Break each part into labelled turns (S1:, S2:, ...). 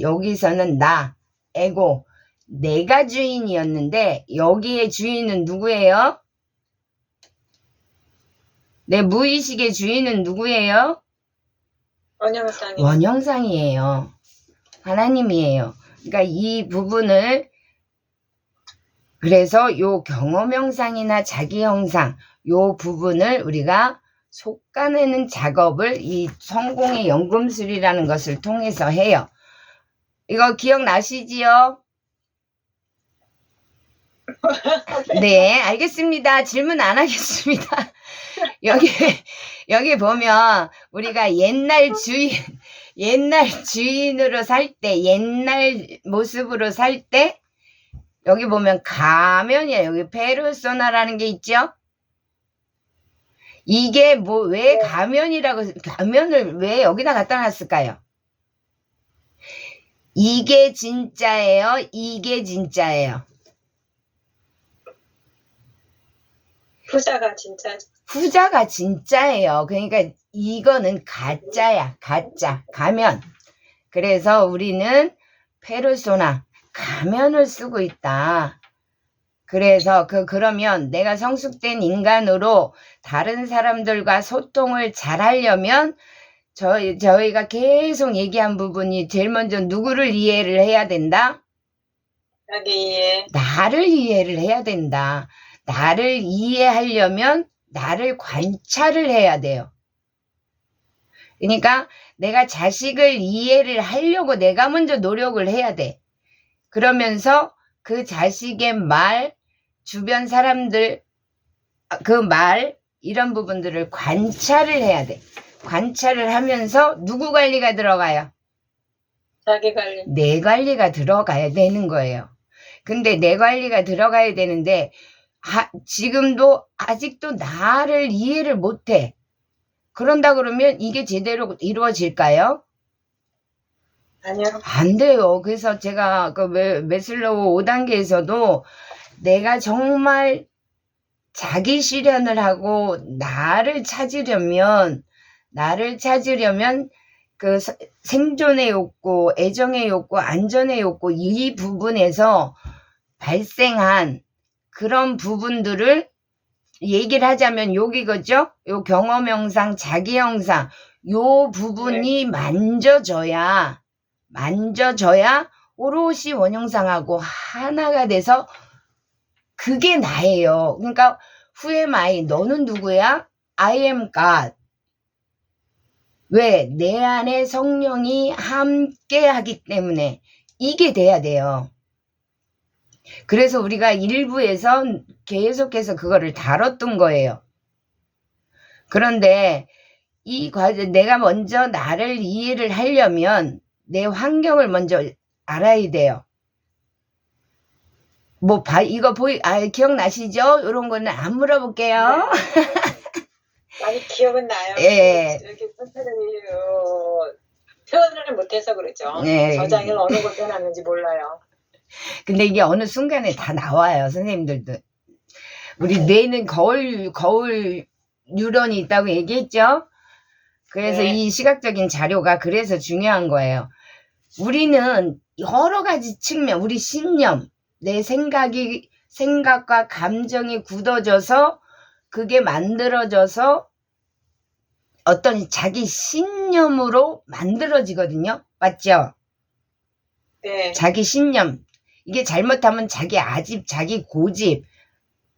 S1: 여기서는 나, 에고, 내가 주인이었는데 여기에 주인은 누구예요? 내 무의식의 주인은 누구예요?
S2: 원형상이
S1: 원형상이에요. 하나님이에요. 그러니까 이 부분을 그래서 요 경험형상이나 자기형상 요 부분을 우리가 속가내는 작업을 이 성공의 연금술이라는 것을 통해서 해요. 이거 기억나시지요? 네, 알겠습니다. 질문 안 하겠습니다. 여기, 여기 보면 우리가 옛날 주인, 옛날 주인으로 살 때, 옛날 모습으로 살 때, 여기 보면 가면이에요. 여기 페르소나라는 게 있죠? 이게 뭐, 왜 가면이라고, 가면을 왜 여기다 갖다 놨을까요? 이게 진짜예요? 이게 진짜예요?
S2: 후자가 진짜
S1: 후자가 진짜예요. 그러니까 이거는 가짜야. 가짜. 가면. 그래서 우리는 페르소나 가면을 쓰고 있다. 그래서 그 그러면 내가 성숙된 인간으로 다른 사람들과 소통을 잘 하려면 저희 저희가 계속 얘기한 부분이 제일 먼저 누구를 이해를 해야 된다? 나를 이해를 해야 된다. 나를 이해하려면 나를 관찰을 해야 돼요. 그러니까 내가 자식을 이해를 하려고 내가 먼저 노력을 해야 돼. 그러면서 그 자식의 말, 주변 사람들, 아, 그 말, 이런 부분들을 관찰을 해야 돼. 관찰을 하면서 누구 관리가 들어가요?
S2: 자기 관리
S1: 내 관리가 들어가야 되는 거예요. 근데 내 관리가 들어가야 되는데 아, 지금도 아직도 나를 이해를 못해. 그런다 그러면 이게 제대로 이루어질까요?
S2: 아니요
S1: 안 돼요. 그래서 제가 그 메- 메슬로우 5단계에서도 내가 정말 자기 실현을 하고 나를 찾으려면 나를 찾으려면 그 서- 생존의 욕구, 애정의 욕구, 안전의 욕구 이 부분에서 발생한 그런 부분들을 얘기를 하자면 여기겠죠? 요 경험 영상, 자기 영상 요 부분이 만져져야 만져져야 오롯이 원형상하고 하나가 돼서 그게 나예요. 그러니까 who am I? 너는 누구야? I am God. 왜? 내 안에 성령이 함께 하기 때문에 이게 돼야 돼요. 그래서 우리가 일부에서 계속해서 그거를 다뤘던 거예요. 그런데 이 과정, 내가 먼저 나를 이해를 하려면 내 환경을 먼저 알아야 돼요. 뭐, 봐, 이거 보이, 아, 기억나시죠? 이런 거는 안 물어볼게요.
S2: 많이 기억은 나요
S1: 예.
S2: 이렇게 선택을 어, 표현을 못해서 그렇죠
S1: 네.
S2: 저장을 어느 곳에 놨는지 몰라요
S1: 근데 이게 어느 순간에 다 나와요, 선생님들도. 우리 뇌는 거울, 거울 뉴런이 있다고 얘기했죠? 그래서
S2: 네.
S1: 이 시각적인 자료가 그래서 중요한 거예요. 우리는 여러 가지 측면, 우리 신념, 내 생각이, 생각과 감정이 굳어져서 그게 만들어져서 어떤 자기 신념으로 만들어지거든요. 맞죠?
S2: 네
S1: 자기 신념. 이게 잘못하면 자기 아집, 자기 고집.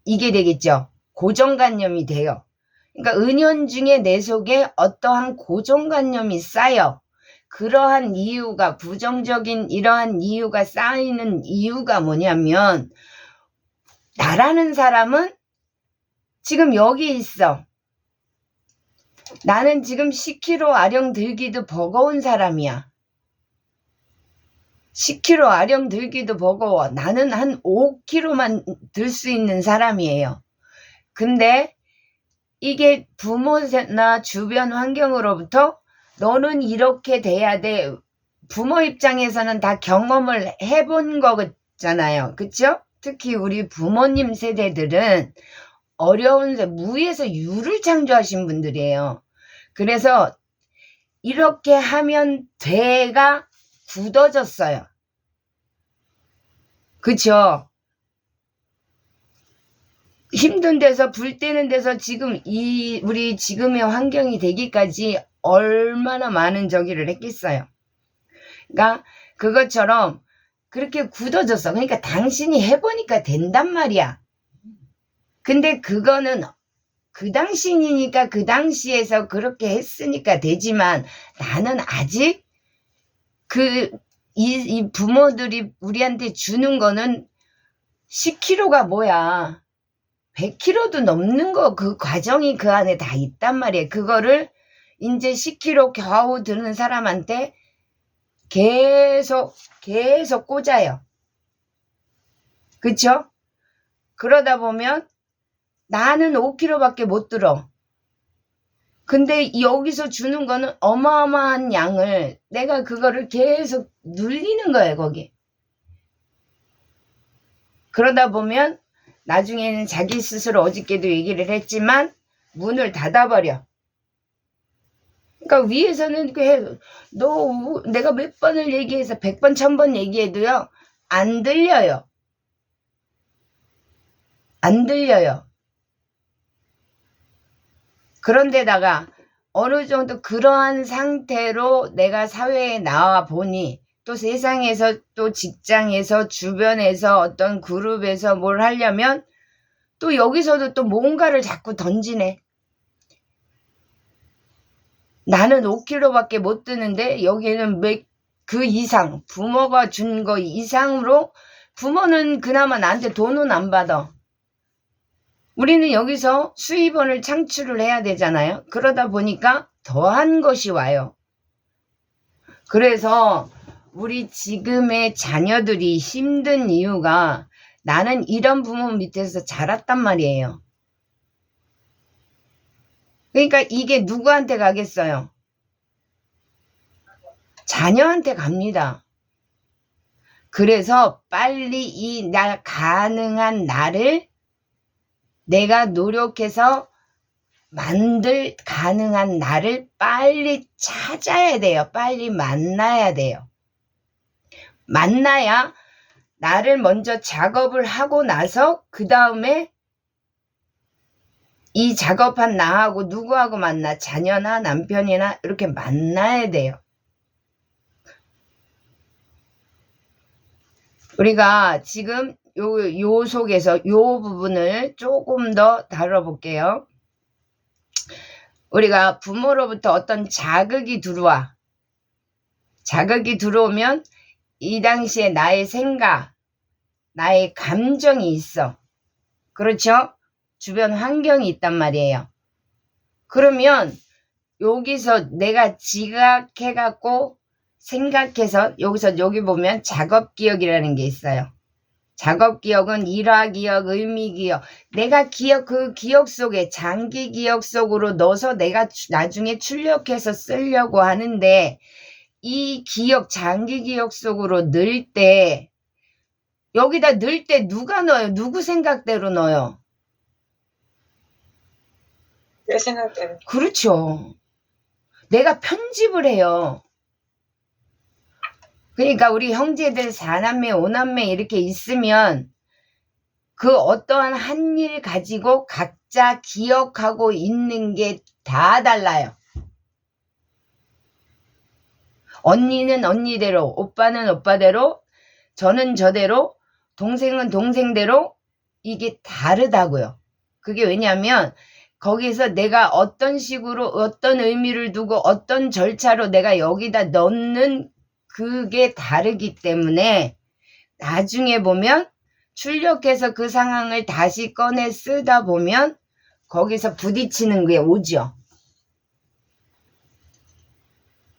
S1: 이게 되겠죠. 고정관념이 돼요. 그러니까 은연중에 내 속에 어떠한 고정관념이 쌓여. 그러한 이유가, 부정적인 이러한 이유가 쌓이는 이유가 뭐냐면, 나라는 사람은 지금 여기 있어. 나는 지금 10kg 아령 들기도 버거운 사람이야. 10kg 아령 들기도 버거워. 나는 한 5kg만 들 수 있는 사람이에요. 근데 이게 부모나 주변 환경으로부터 너는 이렇게 돼야 돼. 부모 입장에서는 다 경험을 해본 거잖아요. 그쵸? 특히 우리 부모님 세대들은 어려운 세- 무에서 유를 창조하신 분들이에요. 그래서 이렇게 하면 돼가 굳어졌어요. 그쵸? 힘든 데서 불 때는 데서 지금 이 우리 지금의 환경이 되기까지 얼마나 많은 저기를 했겠어요. 그러니까 그것처럼 그렇게 굳어졌어. 그러니까 당신이 해보니까 된단 말이야. 근데 그거는 그 당신이니까 그 당시에서 그렇게 했으니까 되지만 나는 아직 그, 이, 이 부모들이 우리한테 주는 거는 10kg가 뭐야. 100kg도 넘는 거, 그 과정이 그 안에 다 있단 말이에요. 그거를 이제 10kg 겨우 드는 사람한테 계속, 계속 꽂아요. 그쵸? 그러다 보면 나는 5kg밖에 못 들어. 근데 여기서 주는 거는 어마어마한 양을 내가 그거를 계속 눌리는 거예요, 거기. 그러다 보면 나중에는 자기 스스로 어저께도 얘기를 했지만 문을 닫아버려. 그러니까 위에서는 너 우- 내가 몇 번을 얘기해서 백 번, 천 번 얘기해도요 안 들려요. 안 들려요. 그런데다가 어느 정도 그러한 상태로 내가 사회에 나와 보니 또 세상에서 또 직장에서 주변에서 어떤 그룹에서 뭘 하려면 또 여기서도 또 뭔가를 자꾸 던지네. 나는 5kg밖에 못 드는데 여기는 몇, 그 이상 부모가 준 거 이상으로 부모는 그나마 나한테 돈은 안 받아. 우리는 여기서 수입원을 창출을 해야 되잖아요. 그러다 보니까 더한 것이 와요. 그래서 우리 지금의 자녀들이 힘든 이유가 나는 이런 부모 밑에서 자랐단 말이에요. 그러니까 이게 누구한테 가겠어요? 자녀한테 갑니다. 그래서 빨리 이 나 가능한 나를 내가 노력해서 만들 가능한 나를 빨리 찾아야 돼요. 빨리 만나야 돼요. 만나야 나를 먼저 작업을 하고 나서 그 다음에 이 작업한 나하고 누구하고 만나 자녀나 남편이나 이렇게 만나야 돼요. 우리가 지금 요, 요 속에서 요 부분을 조금 더 다뤄볼게요. 우리가 부모로부터 어떤 자극이 들어와. 자극이 들어오면 이 당시에 나의 생각, 나의 감정이 있어. 그렇죠? 주변 환경이 있단 말이에요. 그러면 여기서 내가 지각해갖고 생각해서 여기서 여기 보면 작업 기억이라는 게 있어요. 작업 기억은 일화 기억, 의미 기억. 내가 기억, 그 기억 속에 장기 기억 속으로 넣어서 내가 주- 나중에 출력해서 쓰려고 하는데 이 기억, 장기 기억 속으로 넣을 때 여기다 넣을 때 누가 넣어요? 누구 생각대로 넣어요?
S2: 내 생각대로.
S1: 그렇죠. 내가 편집을 해요. 그러니까 우리 형제들 사남매, 오남매 이렇게 있으면 그 어떠한 한 일 가지고 각자 기억하고 있는 게 다 달라요. 언니는 언니대로, 오빠는 오빠대로, 저는 저대로, 동생은 동생대로 이게 다르다고요. 그게 왜냐면 거기서 내가 어떤 식으로 어떤 의미를 두고 어떤 절차로 내가 여기다 넣는 그게 다르기 때문에 나중에 보면 출력해서 그 상황을 다시 꺼내 쓰다 보면 거기서 부딪히는 게 오죠.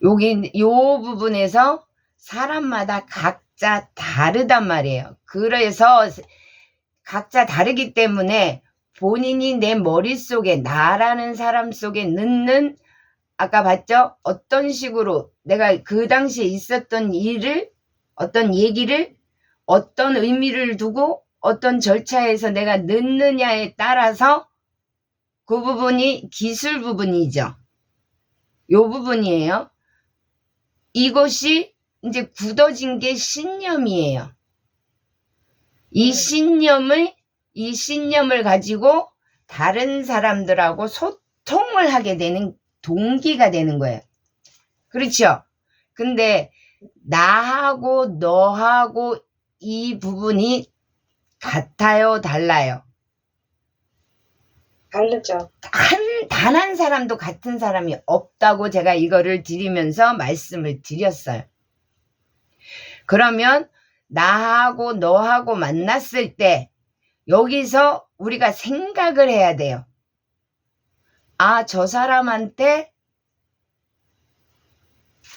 S1: 여기 요 부분에서 사람마다 각자 다르단 말이에요. 그래서 각자 다르기 때문에 본인이 내 머릿속에 나라는 사람 속에 넣는 아까 봤죠? 어떤 식으로 내가 그 당시에 있었던 일을 어떤 얘기를 어떤 의미를 두고 어떤 절차에서 내가 넣느냐에 따라서 그 부분이 기술 부분이죠. 요 부분이에요. 이것이 이제 굳어진 게 신념이에요. 이 신념을, 이 신념을 가지고 다른 사람들하고 소통을 하게 되는 동기가 되는 거예요. 그렇죠? 근데 나하고 너하고 이 부분이 같아요, 달라요?
S2: 다르죠.
S1: 한, 단한 사람도 같은 사람이 없다고 제가 이거를 드리면서 말씀을 드렸어요. 그러면 나하고 너하고 만났을 때 여기서 우리가 생각을 해야 돼요. 아, 저 사람한테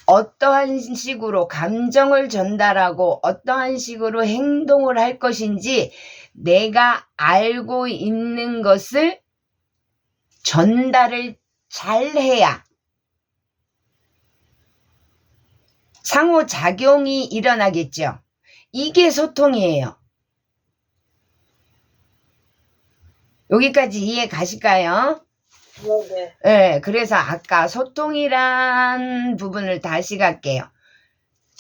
S1: 어떠한 식으로 감정을 전달하고 어떠한 식으로 행동을 할 것인지 내가 알고 있는 것을 전달을 잘 해야 상호작용이 일어나겠죠. 이게 소통이에요. 여기까지 이해 가실까요?
S2: 네, 네.
S1: 네, 그래서 아까 소통이란 부분을 다시 갈게요.